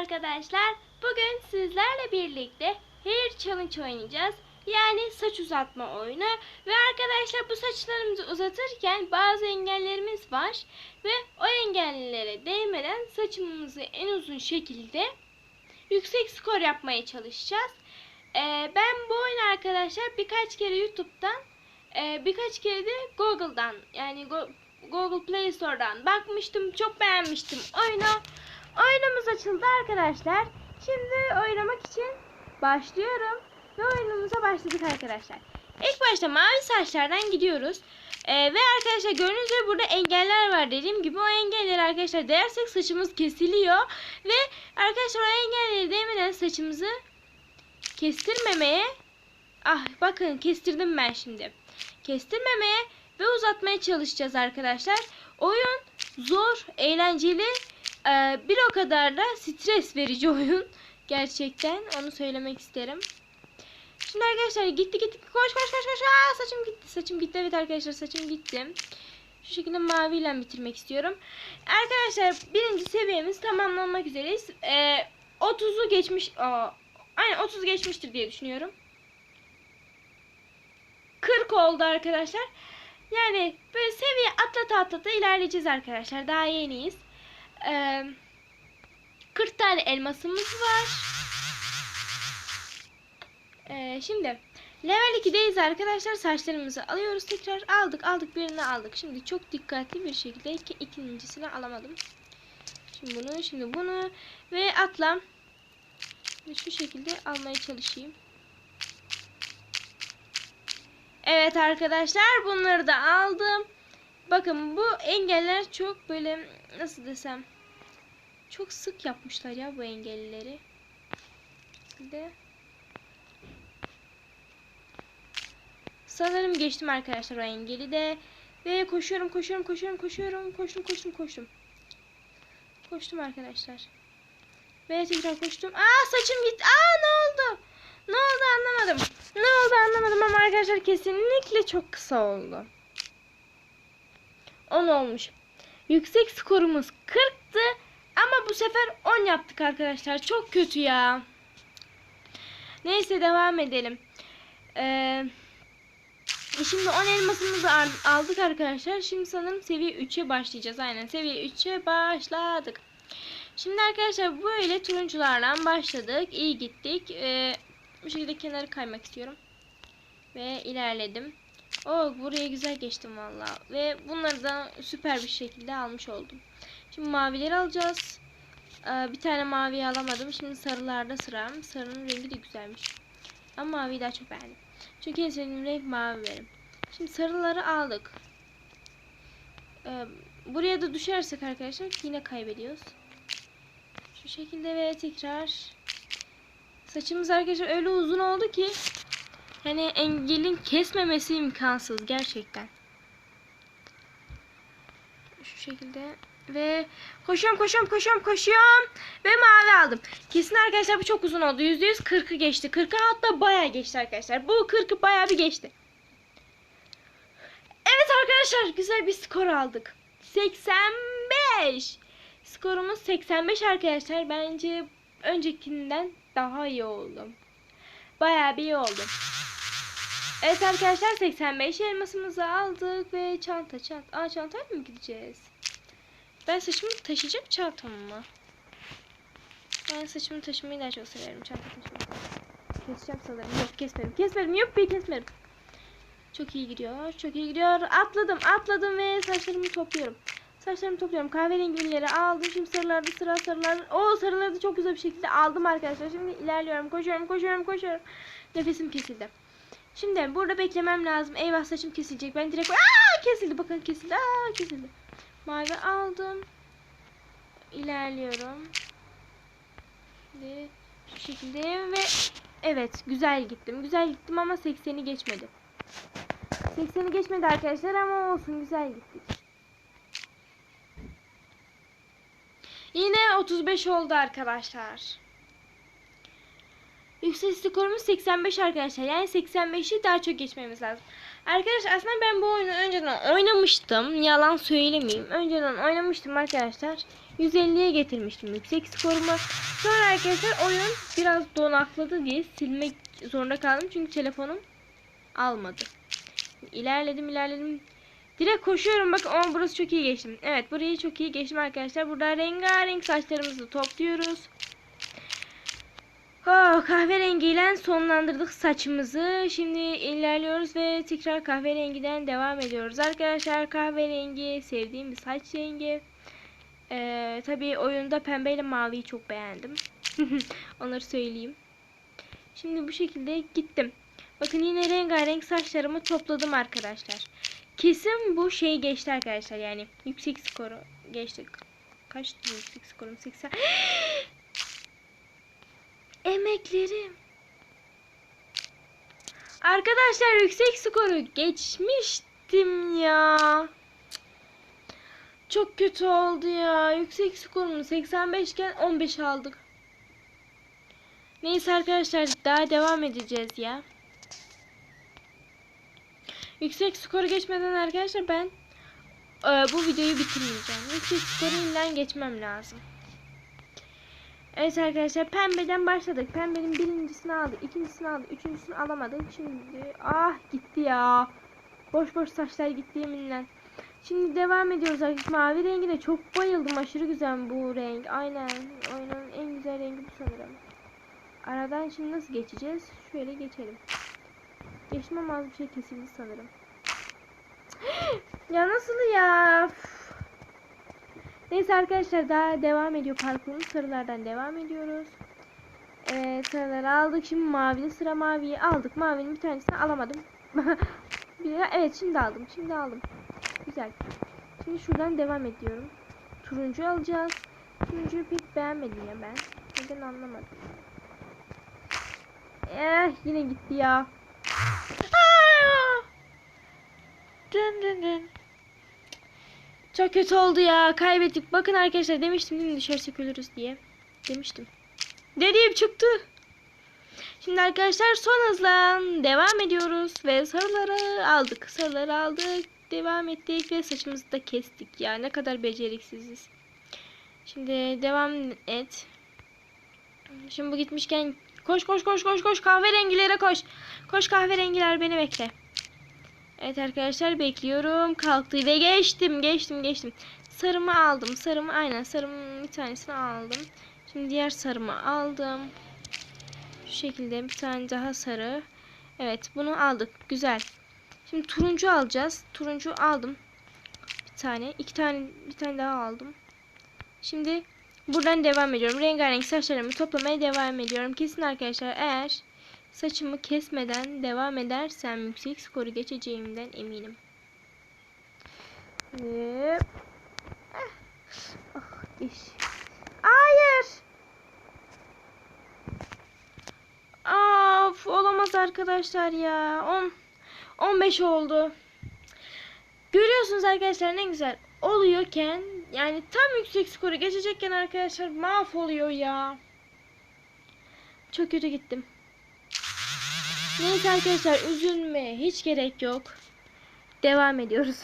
arkadaşlar. Bugün sizlerle birlikte Hair Challenge oynayacağız. Yani saç uzatma oyunu. Ve arkadaşlar bu saçlarımızı uzatırken bazı engellerimiz var. Ve o engellere değmeden saçımızı en uzun şekilde yüksek skor yapmaya çalışacağız. Ee, ben bu oyunu arkadaşlar birkaç kere YouTube'dan e, birkaç kere de Google'dan yani Go- Google Play Store'dan bakmıştım. Çok beğenmiştim oyunu. Oyunumuz açıldı arkadaşlar. Şimdi oynamak için başlıyorum. Ve oyunumuza başladık arkadaşlar. İlk başta mavi saçlardan gidiyoruz. Ee, ve arkadaşlar gördüğünüz gibi burada engeller var. Dediğim gibi o engelleri arkadaşlar değersek saçımız kesiliyor. Ve arkadaşlar o engelleri değmeden saçımızı kestirmemeye ah bakın kestirdim ben şimdi. Kestirmemeye ve uzatmaya çalışacağız arkadaşlar. Oyun zor, eğlenceli, ee, bir o kadar da stres verici oyun. Gerçekten onu söylemek isterim. Şimdi arkadaşlar gitti gitti koş koş koş koş. Aa, saçım gitti saçım gitti evet arkadaşlar saçım gitti. Şu şekilde maviyle bitirmek istiyorum. Arkadaşlar birinci seviyemiz tamamlanmak üzereyiz. Ee, 30'u geçmiş. Aa, aynen 30 geçmiştir diye düşünüyorum. 40 oldu arkadaşlar. Yani böyle seviye atlata atlata ilerleyeceğiz arkadaşlar. Daha yeniyiz. Ee, 40 tane elmasımız var. Ee, şimdi level 2'deyiz arkadaşlar. Saçlarımızı alıyoruz. Tekrar aldık aldık birini aldık. Şimdi çok dikkatli bir şekilde iki, ikincisini alamadım. Şimdi bunu şimdi bunu ve atla. Ve şu şekilde almaya çalışayım. Evet arkadaşlar bunları da aldım. Bakın bu engeller çok böyle nasıl desem çok sık yapmışlar ya bu engelleri. De sanırım geçtim arkadaşlar o engeli de ve koşuyorum koşuyorum koşuyorum koşuyorum koştum koştum koştum. Koştum arkadaşlar. Ve tekrar koştum. Aa saçım gitti. Aa ne oldu? Ne oldu anlamadım. Ne oldu anlamadım ama arkadaşlar kesinlikle çok kısa oldu. 10 olmuş. Yüksek skorumuz 40'tı ama bu sefer 10 yaptık arkadaşlar. Çok kötü ya. Neyse devam edelim. Ee, şimdi 10 elmasımızı al- aldık arkadaşlar. Şimdi sanırım seviye 3'e başlayacağız. Aynen seviye 3'e başladık. Şimdi arkadaşlar böyle turuncularla başladık. İyi gittik. Ee, bu şekilde kenarı kaymak istiyorum. Ve ilerledim. O buraya güzel geçtim valla. Ve bunları da süper bir şekilde almış oldum. Şimdi mavileri alacağız. Ee, bir tane mavi alamadım. Şimdi sarılarda sıram. Sarının rengi de güzelmiş. Ama maviyi daha çok beğendim. Çünkü en sevdiğim renk mavi benim. Şimdi sarıları aldık. Ee, buraya da düşersek arkadaşlar yine kaybediyoruz. Şu şekilde ve tekrar saçımız arkadaşlar öyle uzun oldu ki hani engelin kesmemesi imkansız gerçekten. Şu şekilde ve koşuyorum koşuyorum koşuyorum koşuyorum ve mavi aldım. Kesin arkadaşlar bu çok uzun oldu. %100 40'ı geçti. 40'ı hatta bayağı geçti arkadaşlar. Bu 40'ı bayağı bir geçti. Evet arkadaşlar güzel bir skor aldık. 85. Skorumuz 85 arkadaşlar. Bence öncekinden daha iyi oldum. Bayağı bir iyi oldum. Evet arkadaşlar 85 elmasımızı aldık ve çanta çanta. Aa çantayla mı gideceğiz? Ben saçımı taşıyacağım çantamı mı? Ben saçımı taşımayı daha çok severim çanta taşımayı. Keseceğim sanırım. Yok kesmedim. Kesmedim. Yok bir kesmedim. Çok iyi gidiyor. Çok iyi gidiyor. Atladım. Atladım ve saçlarımı topluyorum. Saçlarımı topluyorum. Kahverengileri aldım. Şimdi sarılarda sıra sarılar. O sarıları da çok güzel bir şekilde aldım arkadaşlar. Şimdi ilerliyorum. Koşuyorum. Koşuyorum. Koşuyorum. Nefesim kesildi. Şimdi burada beklemem lazım. Eyvah saçım kesilecek. Ben direkt... Aa kesildi. Bakın kesildi. Aa kesildi. Mavi aldım. İlerliyorum. Şimdi şu şekilde ve evet güzel gittim. Güzel gittim ama 80'i geçmedi. 80'i geçmedi arkadaşlar ama olsun güzel gittik. Yine 35 oldu arkadaşlar. Yüksek skorumuz 85 arkadaşlar. Yani 85'i daha çok geçmemiz lazım. Arkadaşlar aslında ben bu oyunu önceden oynamıştım. Yalan söylemeyeyim. Önceden oynamıştım arkadaşlar. 150'ye getirmiştim yüksek skorumu. Sonra arkadaşlar oyun biraz donakladı diye silmek zorunda kaldım. Çünkü telefonum almadı. İlerledim ilerledim. Direkt koşuyorum bak ama burası çok iyi geçtim. Evet burayı çok iyi geçtim arkadaşlar. Burada rengarenk saçlarımızı topluyoruz. Oh, kahverengiyle sonlandırdık saçımızı. Şimdi ilerliyoruz ve tekrar kahverengiden devam ediyoruz. Arkadaşlar kahverengi sevdiğim bir saç rengi. Ee, tabii oyunda pembeyle maviyi çok beğendim. Onları söyleyeyim. Şimdi bu şekilde gittim. Bakın yine rengarenk saçlarımı topladım arkadaşlar. Kesin bu şey geçti arkadaşlar yani yüksek skoru geçtik. Kaçtı yüksek skorum? 80. Emeklerim. Arkadaşlar yüksek skoru geçmiştim ya. Çok kötü oldu ya. Yüksek skorumu 85 iken 15 aldık. Neyse arkadaşlar daha devam edeceğiz ya. Yüksek skoru geçmeden arkadaşlar ben e, bu videoyu bitirmeyeceğim. Yüksek skoru geçmem lazım. Evet arkadaşlar pembeden başladık. Pembenin birincisini aldık, ikincisini aldık, üçüncüsünü alamadık. Şimdi ah gitti ya. Boş boş saçlar gitti yeminle. Şimdi devam ediyoruz arkadaşlar. Mavi rengine çok bayıldım. Aşırı güzel bu renk. Aynen. Oyunun en güzel rengi bu sanırım. Aradan şimdi nasıl geçeceğiz? Şöyle geçelim. Geçmem az bir şey kesildi sanırım. ya nasıl ya? Üf. Neyse arkadaşlar daha devam ediyor parkurumuz. Sarılardan devam ediyoruz. Evet sarıları aldık. Şimdi mavili sıra maviyi aldık. Mavinin bir tanesini alamadım. Evet şimdi aldım. Şimdi aldım. Güzel. Şimdi şuradan devam ediyorum. Turuncu alacağız. Turuncuyu pek beğenmedim ya ben. Neden anlamadım. Eh yine gitti ya. Dın dın dın. Çok kötü oldu ya. Kaybettik. Bakın arkadaşlar demiştim değil mi dışarı sökülürüz diye. Demiştim. Dediğim çıktı. Şimdi arkadaşlar son hızla devam ediyoruz ve sarıları aldık. Sarıları aldık. Devam ettik ve saçımızı da kestik. Ya ne kadar beceriksiziz. Şimdi devam et. Şimdi bu gitmişken koş koş koş koş koş kahverengilere koş. Koş kahverengiler beni bekle. Evet arkadaşlar bekliyorum. Kalktı ve geçtim geçtim geçtim. Sarımı aldım. Sarımı aynen sarımın bir tanesini aldım. Şimdi diğer sarımı aldım. Şu şekilde bir tane daha sarı. Evet bunu aldık. Güzel. Şimdi turuncu alacağız. Turuncu aldım. Bir tane. iki tane bir tane daha aldım. Şimdi buradan devam ediyorum. Rengarenk saçlarımı toplamaya devam ediyorum. Kesin arkadaşlar eğer saçımı kesmeden devam edersem yüksek skoru geçeceğimden eminim. Ve... Ah, geç. Hayır. Of olamaz arkadaşlar ya. 10 15 oldu. Görüyorsunuz arkadaşlar ne güzel oluyorken yani tam yüksek skoru geçecekken arkadaşlar mahvoluyor ya. Çok kötü gittim. Neyse arkadaşlar üzülmeye hiç gerek yok. Devam ediyoruz.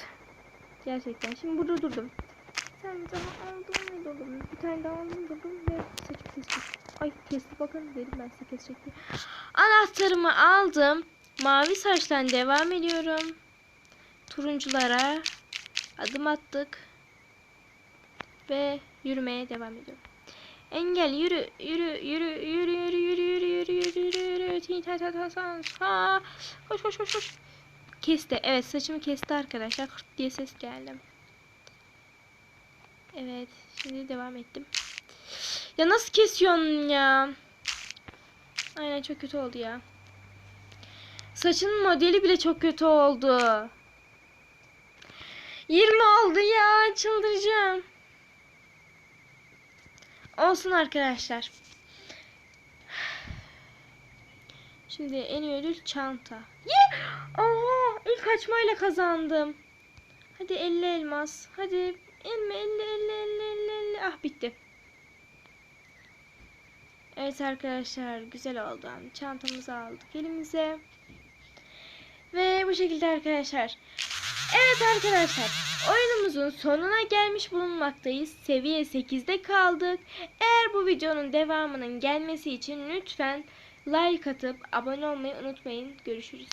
Gerçekten. Şimdi burada durdum. Bir tane daha aldım ve durdum. Bir tane daha aldım durdum ve saçımı kestim. Ay kesti bakın dedim ben size kesecek. Anahtarımı aldım. Mavi saçtan devam ediyorum. Turunculara adım attık. Ve yürümeye devam ediyorum. Engel yürü yürü yürü yürü yürü yürü yürü yürü yürü yürü yürü Ti ta ta ta san ha koş koş koş koş kesti evet saçımı kesti arkadaşlar Hırt diye ses geldi evet şimdi devam ettim ya nasıl kesiyorsun ya aynen çok kötü oldu ya saçın modeli bile çok kötü oldu 20 oldu ya çıldıracağım Olsun arkadaşlar. Şimdi en iyi ödül çanta. Ye! Oha! İlk açmayla kazandım. Hadi 50 elmas. Hadi 50 50 50 50 50 50. Ah bitti. Evet arkadaşlar güzel oldu. Çantamızı aldık elimize. Ve bu şekilde arkadaşlar. Evet arkadaşlar oyunumuzun sonuna gelmiş bulunmaktayız. Seviye 8'de kaldık. Eğer bu videonun devamının gelmesi için lütfen like atıp abone olmayı unutmayın. Görüşürüz.